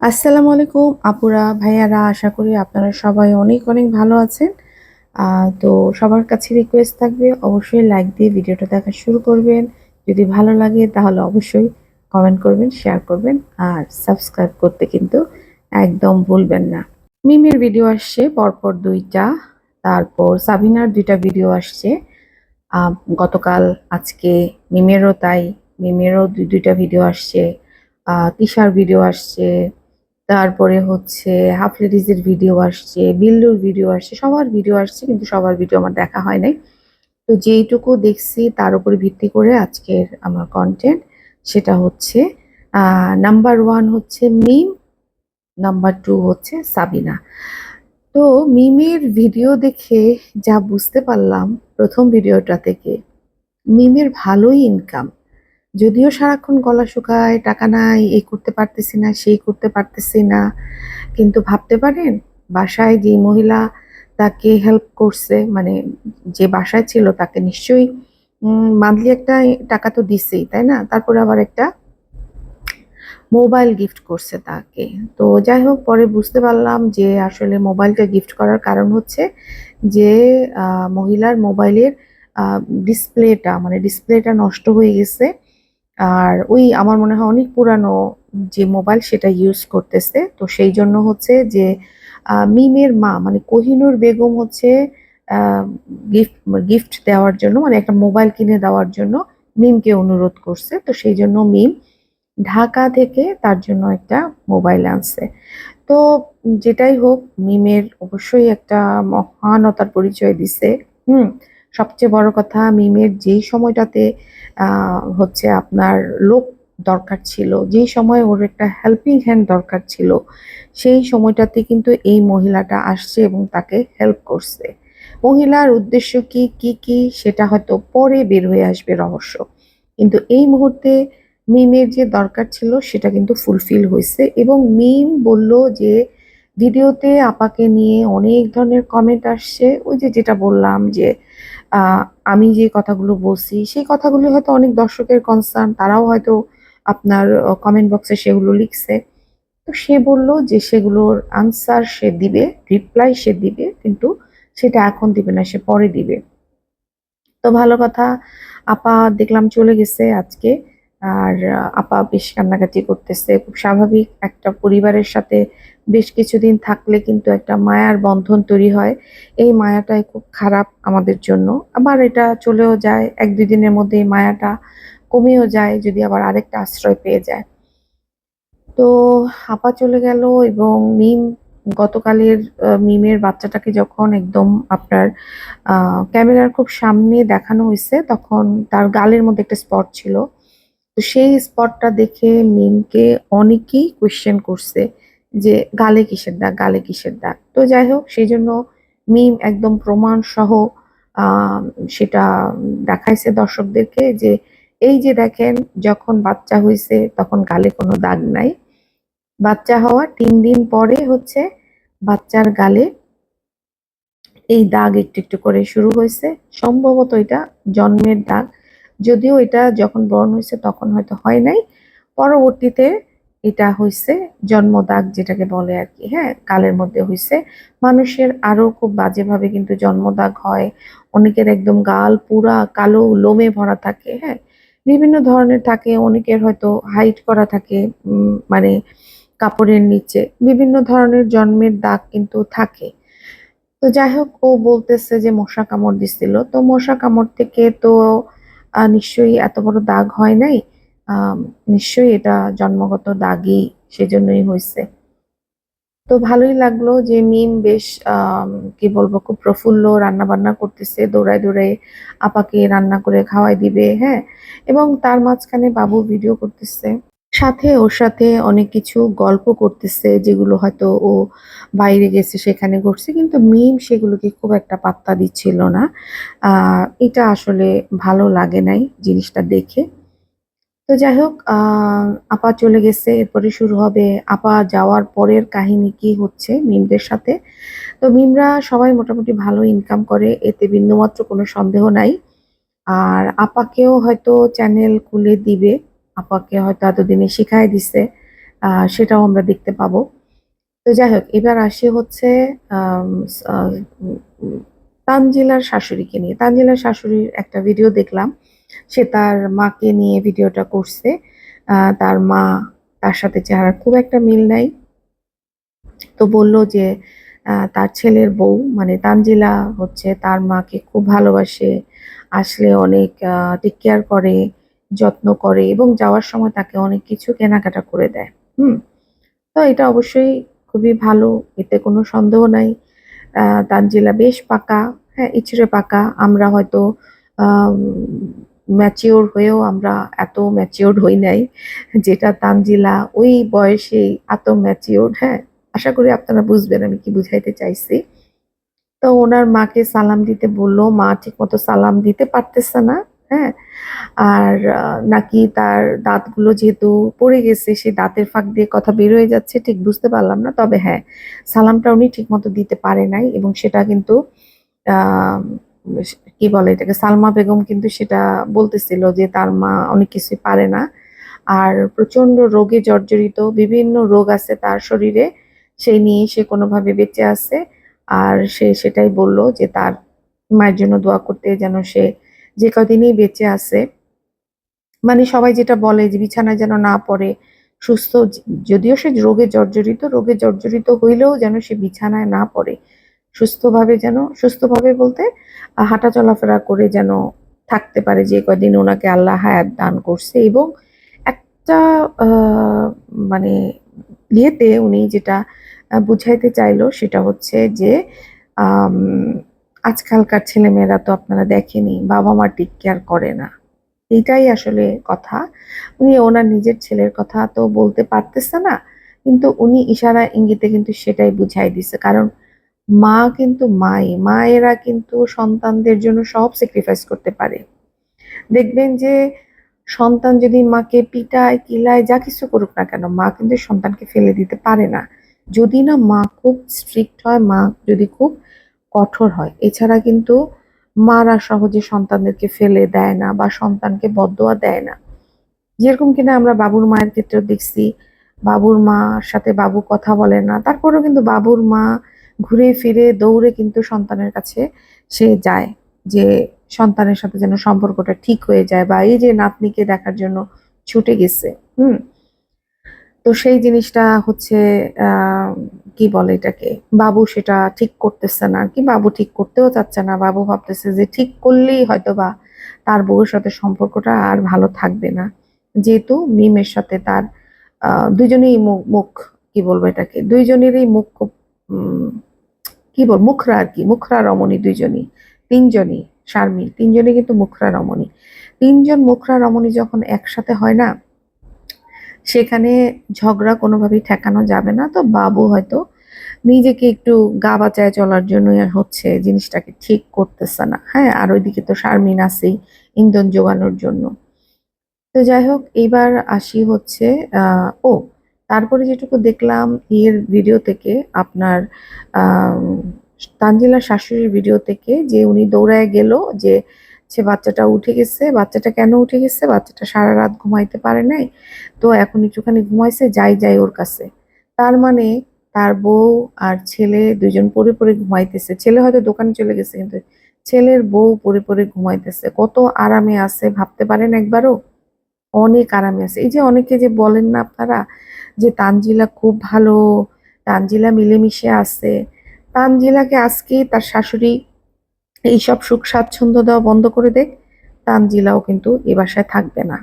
আসসালামু আলাইকুম, আপুরা, ভাইয়ারা, আশা করি আপনারা সবাই অনেক অনেক ভালো আছেন। তো সবার কাছে রিকোয়েস্ট থাকবে, অবশ্যই লাইক দিয়ে ভিডিওটা দেখা শুরু করবেন। যদি ভালো লাগে তাহলে অবশ্যই কমেন্ট করবেন শেয়ার করবেন, আর সাবস্ক্রাইব করতে কিন্তু একদম ভুলবেন না। মিমের ভিডিও আসছে, পরপর দুইটা, তারপর সাবিনার দুইটা ভিডিও আসছে। গতকাল আজকে মিমেরও তাই, মিমেরও দুই দুইটা ভিডিও আসছে তিশার ভিডিও আসছে তারপরে হচ্ছে হাফ লেডিজের ভিডিও আসছে বিল্লুর ভিডিও আসছে, সবার ভিডিও আসছে কিন্তু সবার ভিডিও আমার দেখা হয় নাই। তো যেইটুকু দেখছি তার উপরে ভিত্তি করে আজকের আমার কন্টেন্ট সেটা হচ্ছে নাম্বার ওয়ান হচ্ছে মিম নাম্বার টু হচ্ছে সাবিনা তো মিমের ভিডিও দেখে যা বুঝতে পারলাম প্রথম ভিডিওটা থেকে, মিমের ভালোই ইনকাম যদিও সারাক্ষণ গলা শুকায়, টাকা নাই, এই করতে পারতেছি না, সেই করতে পারতেছি না। কিন্তু ভাবতে পারেন, বাসায় যে মহিলা তাকে হেল্প করছে মানে যে বাসায় ছিল তাকে নিশ্চয়ই মান্থলি একটা টাকা তো দিছেই, তাই না? তারপরে আবার একটা মোবাইল গিফট করছে তাকে। তো যাই হোক, পরে বুঝতে পারলাম যে আসলে মোবাইলটা গিফট করার কারণ হচ্ছে যে মহিলার মোবাইলের ডিসপ্লেটা মানে ডিসপ্লেটা নষ্ট হয়ে গেছে। আর ওই আমার মনে হয় অনেক পুরানো যে মোবাইল সেটা ইউজ করতেছে। তো সেই জন্য হচ্ছে যে মিমের মা মানে কোহিনুর বেগম হচ্ছে গিফট গিফট দেওয়ার জন্য মানে একটা মোবাইল কিনে দেওয়ার জন্য মিমকে অনুরোধ করছে। তো সেই জন্য মিম ঢাকা থেকে তার জন্য একটা মোবাইল আনছে। তো যেটাই হোক, মিমের অবশ্যই একটা মহানতার পরিচয় দিছে। হুম সবচেয়ে বড় কথা মিমের যেই সময়টাতে হচ্ছে আপনার লোক দরকার ছিল, যেই সময় ওর একটা হেল্পিং হ্যান্ড দরকার ছিল, সেই সময়টাতে কিন্তু এই মহিলাটা আসছে এবং তাকে হেল্প করছে। মহিলার উদ্দেশ্য কি কি কি, সেটা হয়তো পরে বের হয়ে আসবে রহস্য। কিন্তু এই মুহূর্তে মিমের যে দরকার ছিল, সেটা কিন্তু ফুলফিল হয়েছে এবং মিম বলল যে, ভিডিওতে আপাকে নিয়ে অনেক ধরনের কমেন্ট আসছে। ওই যে যেটা বললাম যে আমি যে কথাগুলো বলছি, সেই কথাগুলো হয়তো অনেক দর্শকের কনসার্ন তারাও হয়তো আপনার কমেন্ট বক্সে সেগুলো লিখছে। তো সে বলল যে সেগুলোর আনসার সে দিবে রিপ্লাই সে দিবে, কিন্তু সেটা এখন দিবে না, সে পরে দিবে। তো ভালো কথা, আপা দেখলাম চলে গেছে আজকে। আর আপা বেশ কান্নাকাটি করতেছে। খুব স্বাভাবিক একটা পরিবারের সাথে বেশ কিছুদিন থাকলে কিন্তু একটা মায়ার বন্ধন তৈরি হয়। এই মায়াটাই খুব খারাপ আমাদের জন্য। আবার এটা চলেও যায়, এক দুই দিনের মধ্যে মায়াটা কমেও যায়, যদি আবার আরেকটা আশ্রয় পেয়ে যায়। তো আপা চলে গেল এবং মিম, গতকালের মিমের বাচ্চাটাকে যখন একদম আপনার ক্যামেরার খুব সামনে দেখানো হয়েছে, তখন তার গালের মধ্যে একটা স্পট ছিল। তো সেই স্পটটা দেখে মিমকে অনেকেই কোয়েশ্চেন করছে যে, গালে কিসের দাগ? গালে কিসের দাগ? তো যাই হোক, সেই জন্য মিম একদম প্রমাণ সহ সেটা দেখাইছে দর্শকদেরকে যে, এই যে দেখেন, যখন বাচ্চা হয়েছে তখন গালে কোনো দাগ নাই। বাচ্চা হওয়া তিন দিন পরে হচ্ছে বাচ্চার গালে এই দাগ একটু একটু করে শুরু হয়েছে সম্ভবত এটা জন্মের দাগ। যদিও এটা যখন বরণ হয়েছে তখন হয়তো হয় নাই। পরবর্তীতে এটা হয়েছে জন্ম দাগ যেটাকে বলে আর কি হ্যাঁ? কালের মধ্যে হয়েছে মানুষের আরও খুব বাজেভাবে কিন্তু জন্ম দাগ হয়। অনেকের একদম গাল পুরা কালো লোমে ভরা থাকে হ্যাঁ? বিভিন্ন ধরনের থাকে, অনেকের হয়তো হাইট করা থাকে মানে কাপড়ের নিচে। বিভিন্ন ধরনের জন্মের দাগ কিন্তু থাকে। তো যাই হোক, ও বলতেছে যে মশা কামড় দিছিল। তো মশা কামড় থেকে তো নিশ্চয়ই এত বড় দাগ হয় নাই। নিশ্চয়ই এটা জন্মগত দাগই, সেজন্যই হয়েছে তো ভালোই লাগল যে মিম বেশ কি বলব, খুব প্রফুল্ল রান্না বান্না করতেছে, দৌড়ায় দৌড়ায় আপাকে রান্না করে খাওয়াই দিবে হ্যাঁ। এবং তার মাঝখানে বাবু ভিডিও করতেছে। সাথে ওর সাথে অনেক কিছু গল্প করতেছে, যেগুলো হয়তো ও বাইরে গেছে, সেখানে ঘটছে কিন্তু মিম সেগুলোকে খুব একটা পাত্তা দিচ্ছিল না। এটা আসলে ভালো লাগে নাই জিনিসটা দেখে। তো যাই হোক আপা চলে গেছে, এরপরে শুরু হবে আপা যাওয়ার পরের কাহিনী কি হচ্ছে মিমদের সাথে। তো মিমরা সবাই মোটামুটি ভালো ইনকাম করে, এতে বিন্দুমাত্র কোনো সন্দেহ নাই। আর আপাকেও হয়তো চ্যানেল খুলে দিবে। আপাকে হয়তো এতদিনে শিখাই দিছে সেটাও আমরা দেখতে পাবো। তো যাই হোক, এবার আসি হচ্ছে তানজিলার শাশুড়িকে নিয়ে। তানজিলার শাশুড়ির একটা ভিডিও দেখলাম, সে তার মাকে নিয়ে ভিডিওটা করছে। তার মা, তার সাথে চেহারা খুব একটা মিল নাই। তো বলল যে তার ছেলের বউ মানে তানজিলা হচ্ছে তার মাকে খুব ভালোবাসে, আসলে অনেক টেক কেয়ার করে। যত্ন করে এবং যাওয়ার সময় তাকে অনেক কিছু কেনাকাটা করে দেয়। হুম? তো এটা অবশ্যই খুবই ভালো, এতে কোনো সন্দেহ নাই। তানজিলা বেশ পাকা হ্যাঁ ইচড়ে পাকা। আমরা হয়তো ম্যাচিওর হয়েও আমরা এত ম্যাচিওর হই নাই, যেটা তানজিলা ওই বয়সে এত ম্যাচিওর হ্যাঁ আশা করি আপনারা বুঝবেন আমি কি বুঝাইতে চাইছি। তো ওনার মাকে সালাম দিতে বলল, মা ঠিক মতো সালাম দিতে পারতেছে না। হ্যাঁ? আর নাকি তার দাঁতগুলো যেহেতু পড়ে গেছে, সে দাঁতের ফাঁক দিয়ে কথা বের হয়ে যাচ্ছে, ঠিক বুঝতে পারলাম না। তবে হ্যাঁ সালামটা উনি ঠিক মতো দিতে পারে নাই এবং সেটা কিন্তু কি বলে এটাকে, সালমা বেগম কিন্তু সেটা বলতেছিল যে তার মা অনেক কিছু পারে না। আর প্রচণ্ড রোগে জর্জরিত বিভিন্ন রোগ আছে তার শরীরে সেই নিয়ে সে কোনোভাবে বেঁচে আছে। আর সে সেটাই বলল যে তার মায়ের জন্য দোয়া করতে যেন সে যে কদিনই বেঁচে আছে মানে সবাই যেটা বলে যে বিছানায় যেন না পড়ে, সুস্থ যদিও সে রোগে জর্জরিত রোগে জর্জরিত হইলেও যেন সে বিছানায় না পড়ে, সুস্থভাবে যেন, সুস্থভাবে বলতে হাঁটা চলাফেরা করে যেন থাকতে পারে যে কদিন ওনাকে আল্লাহ হায়াত দান করছে এবং একটা মানে ইয়েতে উনি যেটা বুঝাইতে চাইলো সেটা হচ্ছে যে আজকালকার ছেলেমেয়েরা তো আপনারা দেখেনি, বাবা মা টেক কেয়ার করে না। এইটাই আসলে কথা। উনি ওনার নিজের ছেলের কথা তো বলতে পারতেছে না, কিন্তু উনি ইশারা ইঙ্গিতে কিন্তু সেটাই বুঝাই দিছে। কারণ মা কিন্তু মাই, মায়েরা কিন্তু সন্তানদের জন্য সব স্যাক্রিফাইস করতে পারে। দেখবেন যে সন্তান যদি মাকে পিটায়, কিলায়, যা কিছু করুক না কেন, মা কিন্তু সন্তানকে ফেলে দিতে পারে না। যদি না মা খুব স্ট্রিক্ট হয়, মা যদি খুব কঠোর হয়। এছাড়া কিন্তু মারা সহজে সন্তানদেরকে ফেলে দেয় না বা সন্তানকে বদদোয়া দেয় না। যেরকম কিনা আমরা বাবুর মায়ের ক্ষেত্রেও দেখছি, বাবুর মার সাথে বাবু কথা বলে না, তারপরেও কিন্তু বাবুর মা ঘুরে ফিরে দৌড়ে কিন্তু সন্তানের কাছে সে যায়, যে সন্তানের সাথে যেন সম্পর্কটা ঠিক হয়ে যায় বা এই যে নাতনিকে দেখার জন্য ছুটে গেছে, হুম? তো সেই জিনিসটা হচ্ছে কি বলে এটাকে? বাবু সেটা ঠিক করতেছে না। কি বাবু ঠিক করতেও চাচ্ছে না? বাবু ভাবতেছে যে ঠিক করলেই হয়তো বা তার বউয়ের সাথে সম্পর্কটা আর ভালো থাকবে না। যেহেতু মিমের সাথে তার আহ দুজনেই মুখ, কি বলব এটাকে? দুইজনেরই মুখ খুব কি বল, মুখরা আর কি। মুখরা রমণী দুইজনই। তিনজনই শারমিন তিনজনই কিন্তু মুখরা রমণী। তিনজন মুখরা রমণী যখন একসাথে হয় না সেখানে ঝগড়া কোনোভাবেই ঠেকানো যাবে না। তো বাবু হয়তো নিজেকে একটু গা বাঁচায় চলার জন্য হচ্ছে জিনিসটাকে ঠিক করতেছে না। হ্যাঁ আর ওইদিকে তো শারমিন আছেই ইন্ধন জোগানোর জন্য। তো যাই হোক এইবার আসি হচ্ছে ও, তারপরে যেটুকু দেখলাম ইয়ের ভিডিও থেকে আপনার তানজিলার শাশুড়ির ভিডিও থেকে যে উনি দৌড়ায় গেল যে সে বাচ্চাটা উঠে গেছে, বাচ্চাটা কেন উঠে গেছে? বাচ্চাটা সারা রাত ঘুমাইতে পারে নাই, তো এখন একটুখানি ঘুমাইছে, যাই যাই ওর কাছে। তার মানে তার বউ আর ছেলে দুজন পরে পরে ঘুমাইতেছে। ছেলে হয়তো দোকানে চলে গেছে, কিন্তু ছেলের বউ পরে পরে ঘুমাইতেছে। কত আরামে আছে, ভাবতে পারেন একবারও? অনেক আরামে আছে। এই যে অনেকে যে বলেন না আপনারা যে তানজিলা খুব ভালো, তানজিলা মিলেমিশে আছে। তানজিলাকে আজকে তার শাশুড়ি এইসব সুখ স্বাচ্ছন্দ্য দেওয়া বন্ধ করে দেখ তানজিলাও কিন্তু এ বাসায় থাকবে না।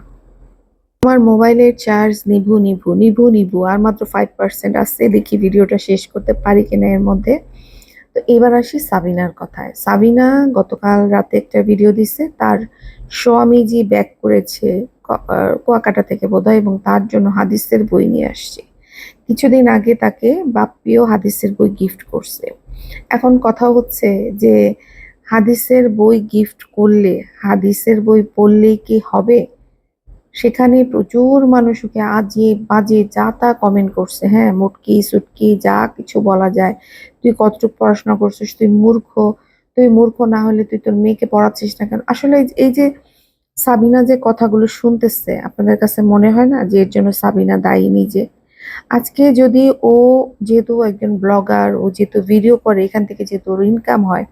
আমার মোবাইলের চার্জ নিভু নিভু নিভু নিভু আর মাত্র ফাইভ পার্সেন্ট আসছে দেখি ভিডিওটা শেষ করতে পারি কিনা এর মধ্যে। তো এবার আসি সাবিনার কথায়। সাবিনা গতকাল রাতে একটা ভিডিও দিছে। তার স্বামীজি ব্যাক করেছে কুয়াকাটা থেকে বোধহয় এবং তার জন্য হাদিসের বই নিয়ে আসছে। কিছুদিন আগে তাকে বাপ্পিও হাদিসের বই গিফট করছে। এখন কথা হচ্ছে যে হাদিসের বই গিফট করলে, হাদিসের বই পড়লেই কি হবে? সেখানে প্রচুর মানুষ ওকে আজে বাজে যা তা কমেন্ট করছে। হ্যাঁ মুটকি, সুটকি, যা কিছু বলা যায়। তুই কতটুকু পড়াশোনা করছিস? তুই মূর্খ। তুই মূর্খ না হলে তুই তোর মেয়েকে পড়াচ্ছিস না কেন? আসলে এই যে সাবিনা যে কথাগুলো শুনতেছে, আপনাদের কাছে মনে হয় না যে এর জন্য সাবিনা দায়ী নিজে? আজকে যদি ও যেহেতু একজন ব্লগার ও যেহেতু ভিডিও করে, এখান থেকে যেহেতু ওর ইনকাম হয়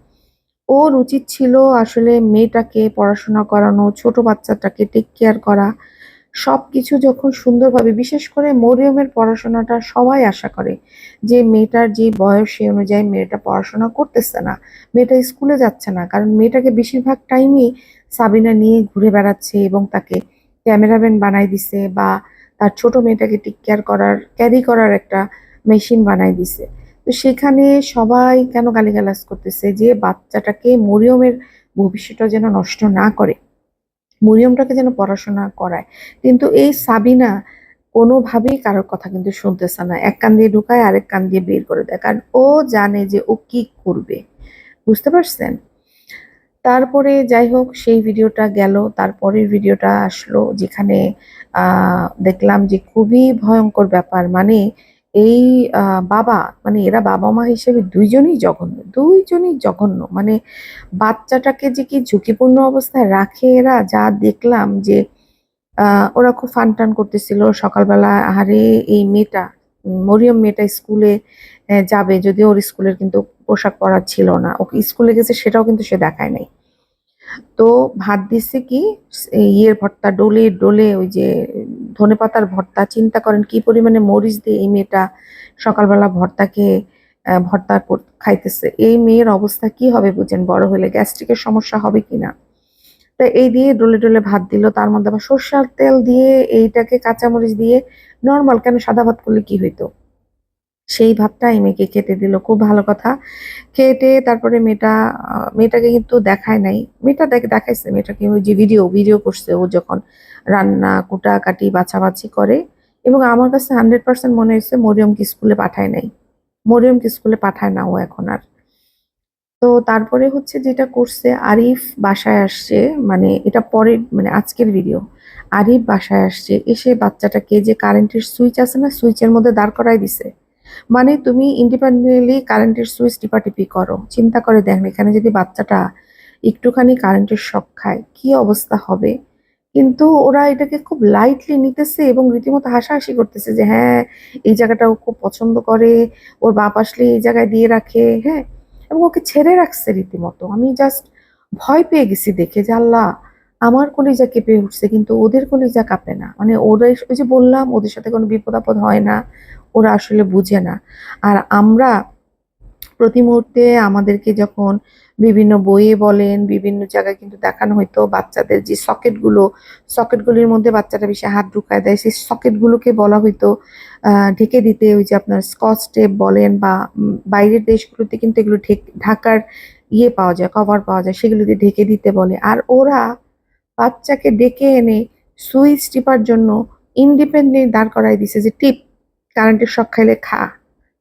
ওর উচিত ছিল আসলে মেয়েটাকে পড়াশোনা করানো, ছোট বাচ্চাটাকে টেক কেয়ার করা। সবকিছু যখন সুন্দরভাবে, বিশেষ করে মরিয়মের পড়াশোনাটা সবাই আশা করে যে মেয়েটার যে বয়স সেই অনুযায়ী মেয়েটা পড়াশোনা করতেছে না, মেয়েটা স্কুলে যাচ্ছে না। কারণ মেয়েটাকে বেশিরভাগ টাইমই সাবিনা নিয়ে ঘুরে বেড়াচ্ছে এবং তাকে ক্যামেরাম্যান বানাই দিছে বা তার ছোট মেয়েটাকে টেক কেয়ার করার ক্যারি করার একটা মেশিন বানাই দিছে। সেখানে সবাই কেন গালিগালাজ করতেছে যে বাচ্চাটাকে মরিয়মের ভবিষ্যৎটা যেন নষ্ট না করে, মরিয়মটাকে যেন পড়াশোনা করায়। কিন্তু এই সাবিনা কোনোভাবেই কারোর কথা কিন্তু শুনতেছে না। এক কান দিয়ে ঢুকায়, আরেক কান দিয়ে বের করে দেয়। কারণ ও জানে যে ও কি করবে। বুঝতে পারছেন? তারপরে যাই হোক, সেই ভিডিওটা গেল। তারপরের ভিডিওটা আসলো যেখানে দেখলাম যে খুবই ভয়ঙ্কর ব্যাপার। মানে এই বাবা মানে এরা বাবা মা হিসেবে দুইজনই জঘন্য দুইজনই জঘন্য। মানে বাচ্চাটাকে যে কি ঝুঁকিপূর্ণ অবস্থায় রাখে এরা, যা দেখলাম যে ওরা খুব ফান টান করতেছিল। সকালবেলা, আহারে, এই মেয়েটা, মরিয়ম মেয়েটা স্কুলে যাবে। যদিও ওর স্কুলের কিন্তু পোশাক পরা ছিল না। ওকে স্কুলে গেছে, সেটাও কিন্তু সে দেখায় নাই। তো ভাত দিচ্ছে কি ইয়ের ভর্তা, ডোলে ডোলে ওই যে ধনেপাতার ভর্তা। চিন্তা করেন কি পরিমাণে মরিচ দিয়ে এই মেয়েটা সকালবেলা ভর্তাকে ভর্তা খাইতেছে। এই মেয়ের অবস্থা কি হবে বুঝেন, বড় হলে গ্যাস্ট্রিকের সমস্যা হবে কিনা? তা এই দিয়ে ডোলে ডোলে ভাত দিল, তার মধ্যে আবার সর্ষার তেল দিয়ে এইটাকে কাঁচামরিচ দিয়ে নর্মাল কেন সাদা ভাত করলে কি হইতো? সেই ভাতটা এই মেয়েকে খেতে দিল। খুব ভালো কথা। খেটে তারপরে মেয়েটা মেয়েটাকে কিন্তু দেখায় নাই। মেয়েটা দেখ, দেখাইছে মেয়েটাকে ওই যে ভিডিও ভিডিও করছে ও যখন রান্না, কুটাকাটি, বাছাবাছি করে। এবং আমার কাছে হান্ড্রেড পার্সেন্ট মনে হয়েছে মরিয়মকে স্কুলে পাঠায় নাই। মরিয়মকে স্কুলে পাঠায় না ও এখন আর। তো তারপরে হচ্ছে যেটা করছে, আরিফ বাসায় আসছে মানে এটা পরে মানে আজকের ভিডিও আরিফ বাসায় আসছে, এসে বাচ্চাটাকে যে কারেন্টের সুইচ আছে না সুইচের মধ্যে দাঁড় করাই দিছে। মানে তুমি ইন্ডিপেন্ডেন্টলি কারেন্টের সুইচ টিপাটিপি করো, চিন্তা করে দেখেন এখানে যদি বাচ্চাটা একটুখানি কারেন্টের শখ খায়, কি অবস্থা হবে? কিন্তু ওরা এটাকে খুব লাইটলি নিতেছে এবং রীতিমতো হাসাহাসি করতেছে যে হ্যাঁ এই জায়গাটা ও খুব পছন্দ করে, ওর বাপ আসলে এই জায়গায় দিয়ে রাখে হ্যাঁ? এবং ওকে ছেড়ে রাখছে রীতিমতো। আমি জাস্ট ভয় পেয়ে গেছি দেখে যে, আল্লাহ আমার কলিজা কেঁপে উঠছে, কিন্তু ওদের কলিজা কাঁপে না। মানে ওরা ওই যে বললাম, ওদের সাথে কোনো বিপদ আপদ হয় না, ওরা আসলে বুঝে না। আর আমরা প্রতি মুহূর্তে আমাদেরকে যখন বিভিন্ন বইয়ে বলেন, বিভিন্ন জায়গায় কিন্তু দেখানো হয়তো বাচ্চাদের যে সকেটগুলো, সকেটগুলির মধ্যে বাচ্চাটা বেশি হাত ঢুকায় দেয়, সেই সকেটগুলোকে বলা হয়তো ঢেকে দিতে, ওই যে আপনার স্কচ টেপ বলেন বা বাইরের দেশগুলোতে কিন্তু এগুলো ঢেক- ঢাকার ইয়ে পাওয়া যায়, কভার পাওয়া যায়, সেগুলো দিয়ে ঢেকে দিতে বলে। আর ওরা বাচ্চাকে ডেকে এনে সুইচ টিপার জন্য ইন্ডিপেন্ডেন্ট দাঁড় করাই দিছে যে, টিপ, কারেন্টের শখ খাইলে খা,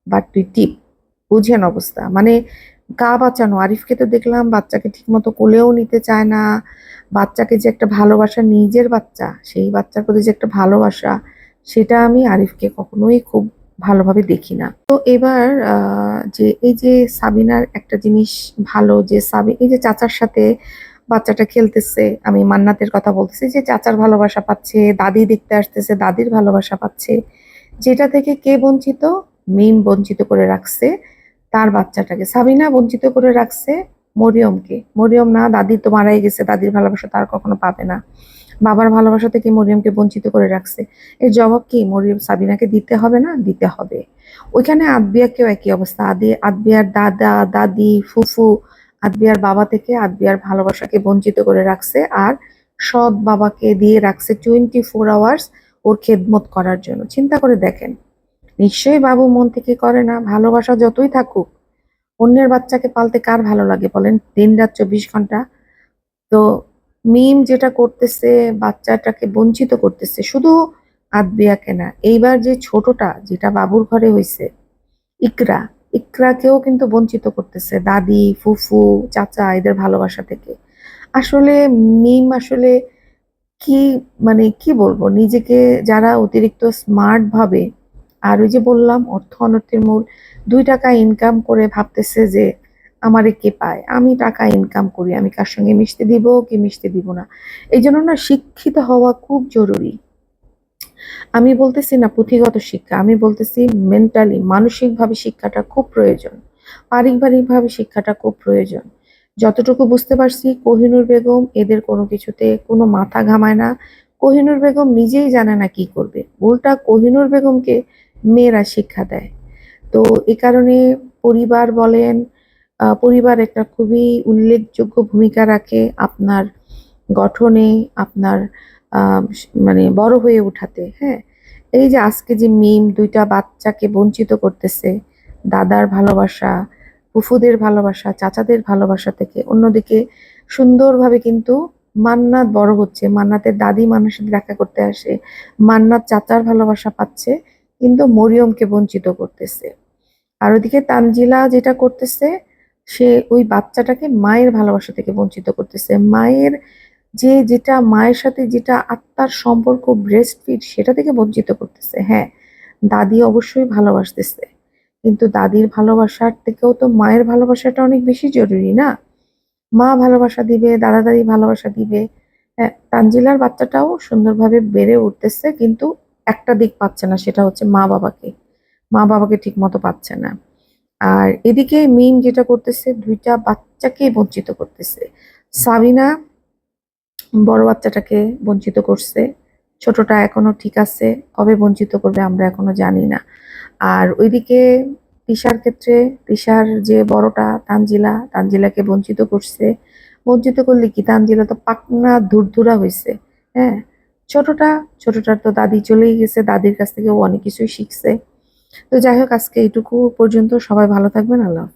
বাট তুই টিপ। বুঝেন অবস্থা। মানে গা বাঁচানো। আরিফকে তো দেখলাম বাচ্চাকে ঠিকমতো কোলেও নিতে চায় না। বাচ্চাকে যে একটা ভালোবাসা, নিজের বাচ্চা, সেই বাচ্চার প্রতি যে একটা ভালোবাসা, সেটা আমি আরিফকে কখনোই খুব ভালোভাবে দেখি না। তো এবার যে, এই যে সাবিনার একটা জিনিস ভালো, যে সাবি, এই যে চাচার সাথে বাচ্চাটা খেলতেছে, আমি মান্নাতের কথা বলতেছি যে চাচার ভালোবাসা পাচ্ছে, দাদি দেখতে আসতেছে, দাদির ভালোবাসা পাচ্ছে। যেটা থেকে কে বঞ্চিত? মিম বঞ্চিত করে রাখছে তার বাচ্চাটাকে। সাবিনা বঞ্চিত করে রাখছে মরিয়মকে। মরিয়ম না, দাদি তো মারাই গেছে, দাদির ভালোবাসা তার কখনো পাবে না। বাবার ভালোবাসা থেকে মরিয়মকে বঞ্চিত করে রাখছে। এর জবাব কি? মরিয়ম সাবিনাকে দিতে হবে না? দিতে হবে। ওইখানে আদবিয়াকেও একই অবস্থা। আদি আদবিয়ার দাদা, দাদি, ফুফু আদবিয়ার বাবা থেকে আদবিয়ার ভালোবাসাকে বঞ্চিত করে রাখছে আর সৎ বাবাকে দিয়ে রাখছে টোয়েন্টি ফোর আওয়ার্স ওর খেদমত করার জন্য। চিন্তা করে দেখেন। নিশ্চয়ই বাবু মন থেকে করে না, ভালোবাসা যতই থাকুক, অন্যের বাচ্চাকে পালতে কার ভালো লাগে বলেন? দিন রাত চব্বিশ ঘণ্টা। তো মিম যেটা করতেছে, বাচ্চাটাকে বঞ্চিত করতেছে, শুধু আদবিয়াকে না, এইবার যে ছোটটা, যেটা বাবুর ঘরে হয়েছে ইকরা ইকরাকেও কিন্তু বঞ্চিত করতেছে, দাদি, ফুফু, চাচা এদের ভালোবাসা থেকে। আসলে মিম আসলে কি মানে কি বলব, নিজেকে যারা অতিরিক্ত স্মার্ট ভাবে, আর ওই যে বললাম, অর্থ অনর্থের মূল, দুই টাকা ইনকাম করে ভাবতেছে যে, আমারে কে পায়? আমি টাকা ইনকাম করি, আমি কার সঙ্গে মিশতে দিব, কি মিশতে দিব না? এই জন্য না শিক্ষিত হওয়া খুব জরুরি। আমি বলতেছি না পুঁথিগত শিক্ষা, আমি বলতেছি মেন্টালি মানসিকভাবে শিক্ষাটা খুব প্রয়োজন। পারিবারিকভাবে শিক্ষাটা খুব প্রয়োজন। যতটুকু বুঝতে পারছি, কোহিনুর বেগম এদের কোনো কিছুতে কোনো মাথা ঘামায় না। কোহিনুর বেগম নিজেই জানে না কি করবে। উল্টা কোহিনুর বেগমকে মেয়েরা শিক্ষা দেয়। তো এ কারণে পরিবার বলেন পরিবার একটা খুবই উল্লেখযোগ্য ভূমিকা রাখে আপনার গঠনে, আপনার মানে বড় হয়ে উঠাতে হ্যাঁ? এই যে আজকে যে মিম দুইটা বাচ্চাকে বঞ্চিত করতেছে, দাদার ভালোবাসা, ফুফুদের ভালোবাসা, চাচাদের ভালোবাসা থেকে, অন্যদিকে সুন্দরভাবে কিন্তু মান্নাত বড় হচ্ছে। মান্নাতের দাদি মান্নার সাথে দেখা করতে আসে, মান্নাত চাচার ভালোবাসা পাচ্ছে, কিন্তু মরিয়মকে বঞ্চিত করতেছে। আর ওদিকে তানজিলা যেটা করতেছে, সে ওই বাচ্চাটাকে মায়ের ভালোবাসা থেকে বঞ্চিত করতেছে। মায়ের যে যেটা মায়ের সাথে যেটা আত্মার সম্পর্ক ব্রেস্ট ফিড সেটা থেকে বঞ্চিত করতেছে। হ্যাঁ দাদি অবশ্যই ভালোবাসতেছে। কিন্তু দাদির ভালোবাসার থেকেও তো মায়ের ভালোবাসাটা অনেক বেশি জরুরি না? মা ভালোবাসা দিবে, দাদা দাদি ভালোবাসা দিবে। হ্যাঁ তানজিলার বাচ্চাটাও সুন্দরভাবে বেড়ে উঠতেছে কিন্তু একটা দিক পাচ্ছে না, সেটা হচ্ছে মা বাবাকে। মা বাবাকে ঠিক মতো পাচ্ছে না। আর এদিকে মিম যেটা করতেছে, দুইটা বাচ্চাকে বঞ্চিত করতেছে। সাবিনা বড় বাচ্চাটাকে বঞ্চিত করছে। ছোটটা এখনও ঠিক আছে, কবে বঞ্চিত করবে আমরা এখনও জানি না। আর ওইদিকে তিশার ক্ষেত্রে, তিশার যে বড়টা, তানজিলা, তানজিলাকে বঞ্চিত করছে। বঞ্চিত করলে কি? তানজিলা তো পাকনা ধুরধুরা হয়েছে হ্যাঁ? ছোটটা, ছোটটার তো দাদি চলেই গেছে, দাদির কাছ থেকে অনেক কিছুই শিখছে। তো যাই হোক, আজকে এইটুকু পর্যন্ত। সবাই ভালো থাকবেন, আল্লাহ।